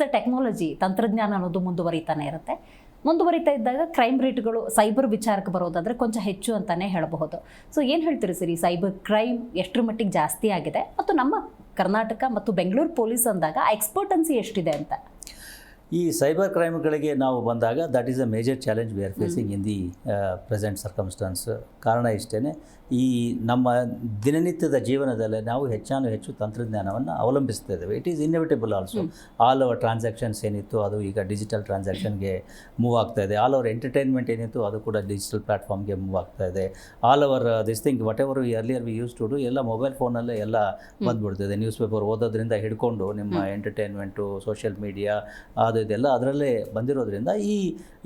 So technology ತಂತ್ರಜ್ಞಾನ ಅನ್ನೋದು ಮುಂದುವರಿತಾನೆ ಇರುತ್ತೆ. ಮುಂದುವರಿತಾ ಇದ್ದಾಗ ಕ್ರೈಮ್ ರೇಟ್ಗಳು ಸೈಬರ್ ವಿಚಾರಕ್ಕೆ ಬರೋದಾದರೆ ಕೊಂಚ ಹೆಚ್ಚು ಅಂತಲೇ ಹೇಳಬಹುದು. ಸೊ ಏನು ಹೇಳ್ತೀರಿ ಸರಿ? ಸೈಬರ್ ಕ್ರೈಮ್ ಎಷ್ಟರ ಮಟ್ಟಿಗೆ ಜಾಸ್ತಿ ಆಗಿದೆ? ಮತ್ತು ನಮ್ಮ ಕರ್ನಾಟಕ ಮತ್ತು ಬೆಂಗಳೂರು ಪೊಲೀಸ್ ಅಂದಾಗ ಎಕ್ಸ್ಪರ್ಟನ್ಸಿ ಎಷ್ಟಿದೆ ಅಂತ? ಈ ಸೈಬರ್ ಕ್ರೈಮ್ಗಳಿಗೆ ನಾವು ಬಂದಾಗ that is a major challenge we are facing in the present circumstances ಕಾರಣ ಇಷ್ಟೇ ಈ ನಮ್ಮ ದಿನನಿತ್ಯದ ಜೀವನದಲ್ಲಿ ನಾವು ಹೆಚ್ಚಾನು ಹೆಚ್ಚು ತಂತ್ರಜ್ಞಾನವನ್ನು ಅವಲಂಬಿಸ್ತಾ ಇದ್ದೇವೆ. It is inevitable also all our transactions ಏನಿತ್ತು ಅದು ಈಗ ಡಿಜಿಟಲ್ ಟ್ರಾನ್ಸಾಕ್ಷನ್ಗೆ ಮೂವ್ ಆಗ್ತಾ ಇದೆ. ಆಲ್ ಅವರ್ ಎಂಟರ್ಟೈನ್ಮೆಂಟ್ ಏನಿತ್ತು ಅದು ಕೂಡ ಡಿಜಿಟಲ್ ಪ್ಲಾಟ್ಫಾರ್ಮ್ಗೆ ಮೂವ್ ಆಗ್ತಾ ಇದೆ. All our this thing whatever earlier we use to do ಎಲ್ಲ ಮೊಬೈಲ್ ಫೋನಲ್ಲೇ ಎಲ್ಲ ಬಂದ್ಬಿಡ್ತಿದೆ. ನ್ಯೂಸ್ ಪೇಪರ್ ಓದೋದ್ರಿಂದ ಹಿಡ್ಕೊಂಡು ನಿಮ್ಮ ಎಂಟರ್ಟೈನ್ಮೆಂಟು ಸೋಷಿಯಲ್ ಮೀಡಿಯಾ ಅದು ಇದೆಲ್ಲ ಅದರಲ್ಲೇ ಬಂದಿರೋದ್ರಿಂದ ಈ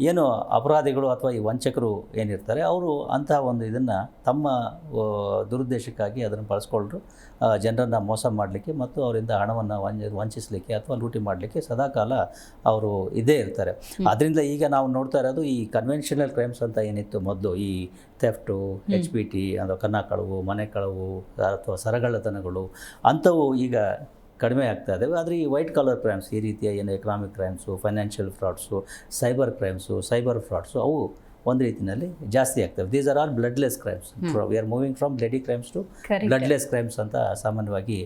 ಏನು ಅಪರಾಧಿಗಳು ಅಥವಾ ಈ ವಂಚಕರು ಏನಿರ್ತಾರೆ ಅವರು ಅಂತಹ ಒಂದು ಇದನ್ನು ತಮ್ಮ ದುರುದ್ದೇಶಕ್ಕಾಗಿ ಅದನ್ನು ಬಳಸ್ಕೊಂಡ್ರು ಜನರನ್ನು ಮೋಸ ಮಾಡಲಿಕ್ಕೆ ಮತ್ತು ಅವರಿಂದ ಹಣವನ್ನು ವಂಚ ವಂಚಿಸಲಿಕ್ಕೆ ಅಥವಾ ಲೂಟಿ ಮಾಡಲಿಕ್ಕೆ ಸದಾಕಾಲ ಅವರು ಇದ್ದೇ ಇರ್ತಾರೆ. ಅದರಿಂದ ಈಗ ನಾವು ನೋಡ್ತಾ ಇರೋದು ಈ ಕನ್ವೆನ್ಷನಲ್ ಕ್ರೈಮ್ಸ್ ಅಂತ ಏನಿತ್ತು ಮೊದಲು ಈ ಥೆಫ್ಟು ಎಚ್ ಬಿ ಟಿ ಅಥವಾ ಕನ್ನ ಕಳವು ಮನೆ ಕಳವು ಅಥವಾ ಸರಗಳ್ಳತನಗಳು ಅಂಥವು ಈಗ ಕಡಿಮೆ ಆಗ್ತಾ ಇದ್ದಾವೆ ಆದರೆ ಈ ವೈಟ್ ಕಾಲರ್ ಕ್ರೈಮ್ಸ್ ಈ ರೀತಿಯ ಏನು economic crimes financial frauds cyber crimes cyber frauds ಅವು ಒಂದು ರೀತಿಯಲ್ಲಿ ಜಾಸ್ತಿ ಆಗ್ತವೆ. These are all bloodless crimes we are moving from bloody crimes to. Bloodless crimes ಅಂತ ಸಾಮಾನ್ಯವಾಗಿ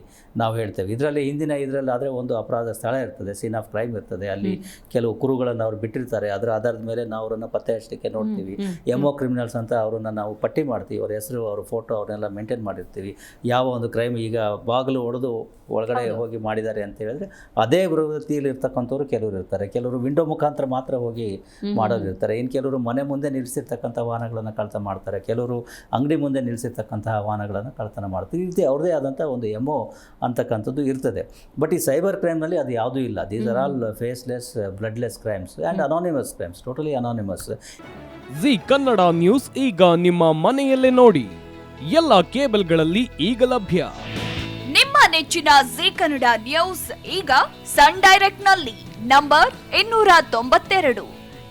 ನಾವು ಹೇಳ್ತೇವೆ. ಇದರಲ್ಲಿ ಹಿಂದಿನ ಇದರಲ್ಲಿ ಆದರೆ ಒಂದು ಅಪರಾಧ ಸ್ಥಳ ಇರ್ತದೆ ಸೀನ್ ಆಫ್ ಕ್ರೈಮ್ ಇರ್ತದೆ. ಅಲ್ಲಿ ಕೆಲವು ಕುರುಗಳನ್ನು ಅವ್ರು ಬಿಟ್ಟಿರ್ತಾರೆ. ಅದರ ಆಧಾರದ ಮೇಲೆ ನಾವು ಅವರನ್ನು ಪತ್ತೆ ಹಚ್ಚಲಿಕ್ಕೆ ನೋಡ್ತೀವಿ. ಎಮೋ ಕ್ರಿಮಿನಲ್ಸ್ ಅಂತ ಅವರನ್ನು ನಾವು ಪಟ್ಟಿ ಮಾಡ್ತೀವಿ. ಅವ್ರ ಹೆಸರು ಅವ್ರ ಫೋಟೋ ಅವ್ರನ್ನೆಲ್ಲ ಮೇಂಟೈನ್ ಮಾಡಿರ್ತೀವಿ. ಯಾವ ಒಂದು ಕ್ರೈಮ್ ಈಗ ಬಾಗಿಲು ಹೊಡೆದು ಒಳಗಡೆ ಹೋಗಿ ಮಾಡಿದ್ದಾರೆ ಅಂತ ಹೇಳಿದ್ರೆ ಅದೇ ಪ್ರವೃತ್ತಿಯಲ್ಲಿ ಇರ್ತಕ್ಕಂಥವ್ರು ಕೆಲವರು ಇರ್ತಾರೆ. ಕೆಲವರು ವಿಂಡೋ ಮುಖಾಂತರ ಮಾತ್ರ ಹೋಗಿ ಮಾಡೋರು ಇರ್ತಾರೆ. ಇನ್ನು ಕೆಲವರು ಮನೆ ಮುಂದೆ ನಿಲ್ಲಿಸಿರ್ತಕ್ಕಂಥ ವಾಹನಗಳನ್ನು ಕಳ್ತನ ಮಾಡ್ತಾರೆ. ಕೆಲವರು ಅಂಗಡಿ ಮುಂದೆ ನಿಲ್ಲಿಸಿರ್ತಕ್ಕಂತಹ ವಾಹನಗಳನ್ನು ಕಳ್ತನ ಮಾಡ್ತಾರೆ. ಈ ರೀತಿ ಅವ್ರದ್ದೇ ಆದಂಥ ಒಂದು ಎಮೋ ಅಂತಕ್ಕಂಥದ್ದು ಇರ್ತದೆ. ಬಟ್ ಈ ಸೈಬರ್ ಕ್ರೈಮ್ನಲ್ಲಿ ಅದು ಯಾವುದೂ ಇಲ್ಲ. These are all faceless bloodless crimes and anonymous crimes totally anonymous Zee Kannada news ಈಗ ನಿಮ್ಮ ಮನೆಯಲ್ಲೇ ನೋಡಿ. ಎಲ್ಲ ಕೇಬಲ್ಗಳಲ್ಲಿ ಈಗ ಲಭ್ಯ. ನಿಮ್ಮ ನೆಚ್ಚಿನ ಜಿ ಕನ್ನಡ ನ್ಯೂಸ್ ಈಗ ಸನ್ ಡೈರೆಕ್ಟ್ನಲ್ಲಿ ನಂಬರ್ ಇನ್ನೂರ ತೊಂಬತ್ತೆರಡು.